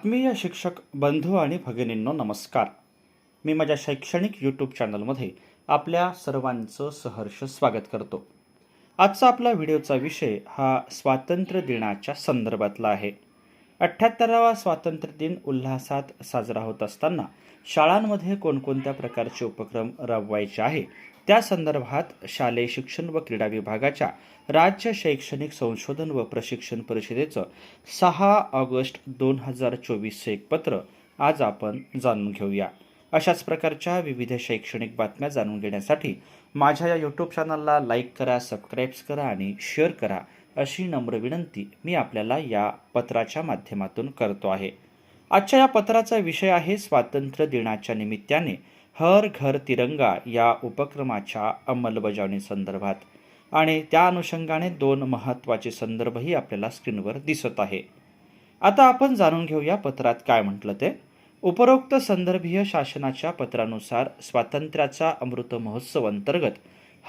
आत्मीय शिक्षक बंधू आणि भगिनींनो नमस्कार. मी माझ्या शैक्षणिक यूट्यूब चॅनलमध्ये आपल्या सर्वांचं सहर्ष स्वागत करतो. आजचा आपला व्हिडिओचा विषय हा स्वातंत्र्य दिनाच्या संदर्भातला आहे. अठ्ठ्याहत्तरावा स्वातंत्र्य दिन उल्हासात साजरा होत असताना शाळांमध्ये कोणकोणत्या प्रकारचे उपक्रम राबवायचे आहे? त्या संदर्भात शालेय शिक्षण व क्रीडा विभागाच्या राज्य शैक्षणिक संशोधन व प्रशिक्षण परिषदेचं सहा ऑगस्ट दोन हजार चोवीसचं एक पत्र आज आपण जाणून घेऊया. अशाच प्रकारच्या विविध शैक्षणिक बातम्या जाणून घेण्यासाठी माझ्या या यूट्यूब चॅनलला लाईक करा सबस्क्राईब्स करा आणि शेअर करा. अशी नम्र विनंती मी आपल्याला या पत्राच्या माध्यमातून करतो आहे. आजच्या या पत्राचा विषय आहे स्वातंत्र्य दिनाच्या निमित्ताने हर घर तिरंगा या उपक्रमाच्या अंमलबजावणी संदर्भात. आणि त्या अनुषंगाने दोन महत्त्वाचे संदर्भही आपल्याला स्क्रीनवर दिसत आहे. आता आपण जाणून घेऊया पत्रात काय म्हटलं ते. उपरोक्त संदर्भीय शासनाच्या पत्रानुसार स्वातंत्र्याचा अमृत महोत्सव अंतर्गत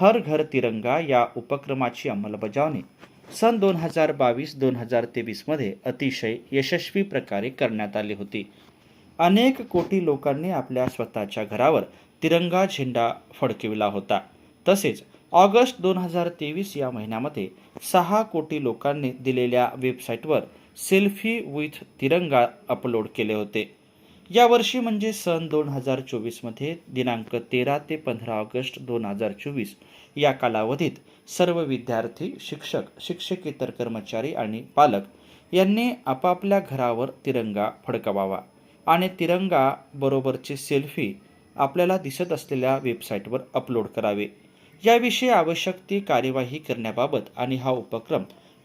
हर घर तिरंगा या उपक्रमाची अंमलबजावणी सन दोन हजार बावीस दोन हजार तेवीसमध्ये अतिशय यशस्वी प्रकारे करण्यात आली होती. अनेक कोटी लोकांनी आपल्या स्वतःच्या घरावर तिरंगा झेंडा फडकविला होता. तसेच ऑगस्ट दोन हजार तेवीस या महिन्यामध्ये सहा कोटी लोकांनी दिलेल्या वेबसाईटवर सेल्फी विथ तिरंगा अपलोड केले होते. यावर्षी म्हणजे सन दोन हजार चोवीसमध्ये दिनांक तेरा ते पंधरा ऑगस्ट दोन हजार चोवीस या कालावधीत सर्व विद्यार्थी शिक्षक शिक्षकेतर कर्मचारी आणि पालक यांनी आपापल्या घरावर तिरंगा फडकवावा आणि तिरंगा बरोबरचे सेल्फी आपल्याला दिसत असलेल्या वेबसाईटवर अपलोड करावे. याविषयी आवश्यक ती कार्यवाही करण्याबाबत आणि हा उपक्रम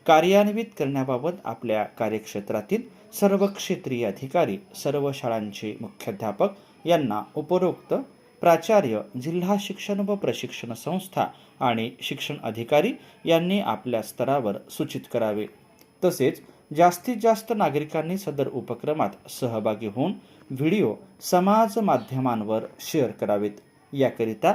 कार्यान्वित करण्याबाबत आपल्या कार्यक्षेत्रातील सर्व क्षेत्रीय अधिकारी सर्व शाळांचे मुख्याध्यापक यांना उपरोक्त प्राचार्य जिल्हा शिक्षण व प्रशिक्षण संस्था आणि शिक्षण अधिकारी यांनी आपल्या स्तरावर सूचित करावे. तसेच जास्तीत जास्त नागरिकांनी सदर उपक्रमात सहभागी होऊन व्हिडिओ समाज माध्यमांवर शेअर करावेत. याकरिता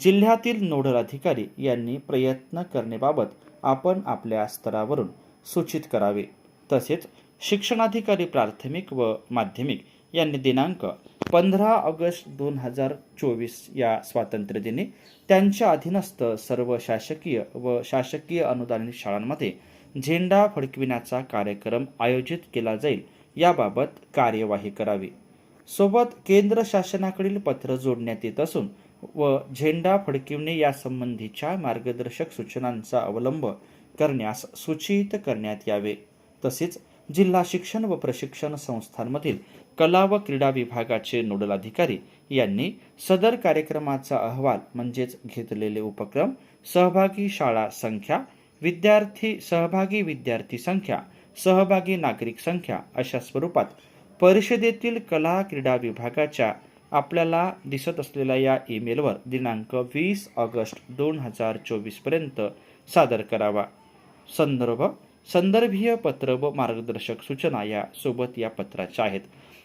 जिल्ह्यातील नोडल अधिकारी यांनी प्रयत्न करण्याबाबत आपण आपल्या स्तरावरून सूचित करावे. तसेच शिक्षणाधिकारी प्राथमिक व माध्यमिक यांनी दिनांक पंधरा ऑगस्ट दोन हजार चोवीस या स्वातंत्र्यदिनी त्यांच्या अधीनस्थ सर्व शासकीय व शासकीय अनुदानित शाळांमध्ये झेंडा फडकविण्याचा कार्यक्रम आयोजित केला जाईल याबाबत कार्यवाही करावी. सोबत केंद्र शासनाकडील पत्र जोडण्यात येत असून व झेंडा फडकिवणे यासंबंधीच्या मार्गदर्शक सूचनांचा अवलंब करण्यास सूचित करण्यात यावे. तसेच जिल्हा शिक्षण व प्रशिक्षण संस्थांमधील कला व क्रीडा विभागाचे नोडल अधिकारी यांनी सदर कार्यक्रमाचा अहवाल म्हणजेच घेतलेले उपक्रम सहभागी शाळा संख्या विद्यार्थी सहभागी विद्यार्थी संख्या सहभागी नागरिक संख्या अशा स्वरूपात परिषदेतील कला क्रीडा विभागाच्या आपल्याला दिसत असलेल्या या ईमेलवर दिनांक वीस ऑगस्ट दोन हजार चोवीसपर्यंत सादर करावा. संदर्भ संदर्भीय पत्र व मार्गदर्शक सूचना या सोबत या पत्राच्या आहेत.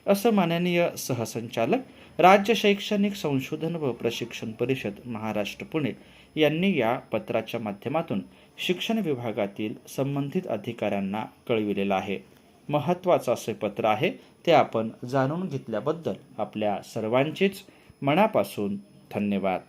असं माननीय सहसंचालक राज्य शैक्षणिक संशोधन व प्रशिक्षण परिषद महाराष्ट्र पुणे यांनी या पत्राच्या माध्यमातून शिक्षण विभागातील संबंधित अधिकाऱ्यांना कळविलेलं आहे. महत्त्वाचं असे पत्र आहे ते आपण जाणून घेतल्याबद्दल आपल्या सर्वांचेच मनापासून धन्यवाद.